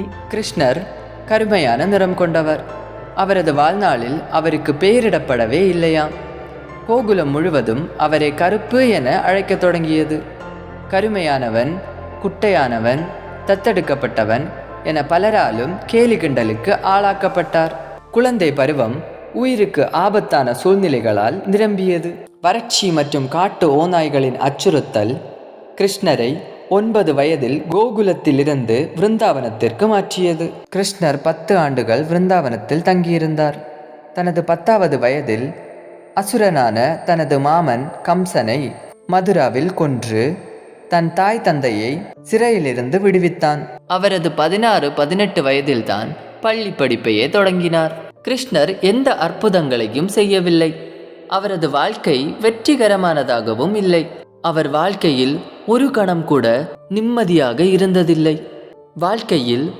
கிருஷ்ணர் கருமையான நிறம் கொண்டவர். அவரது வாழ்நாளில் அவருக்கு பெயரிடப்படவே இல்லையாம். கோகுலம் முழுவதும் அவரை கருப்பு என அழைக்கத் தொடங்கியது. கருமையானவன் குட்டையானவன் தத்தெடுக்கப்பட்டவன் என பலராலும் கேலி கிண்டலுக்கு ஆளாக்கப்பட்டார். குழந்தை பருவம் உயிருக்கு ஆபத்தான சூழ்நிலைகளால் நிரம்பியது. வறட்சி மற்றும் காட்டு ஓநாய்களின் அச்சுறுத்தல் கிருஷ்ணரை ஒன்பது வயதில் கோகுலத்திலிருந்து விருந்தாவனத்திற்கு மாற்றியது. கிருஷ்ணர் பத்து ஆண்டுகள் விருந்தாவனத்தில் தங்கியிருந்தார். தனது பத்தாவது வயதில் அசுரனான தனது மாமன் கம்சனை மதுராவில் கொன்று தன் தாய் தந்தையை சிறையிலிருந்து விடுவித்தான். அவரது பதினாறு பதினெட்டு வயதில்தான் பள்ளி படிப்பையே தொடங்கினார். கிருஷ்ணர் எந்த அற்புதங்களையும் செய்யவில்லை. அவரது வாழ்க்கை வெற்றிகரமானதாகவும் இல்லை. அவர் வாழ்க்கையில் ஒரு கணம் கூட நிம்மதியாக இருந்ததில்லை. வாழ்க்கையில்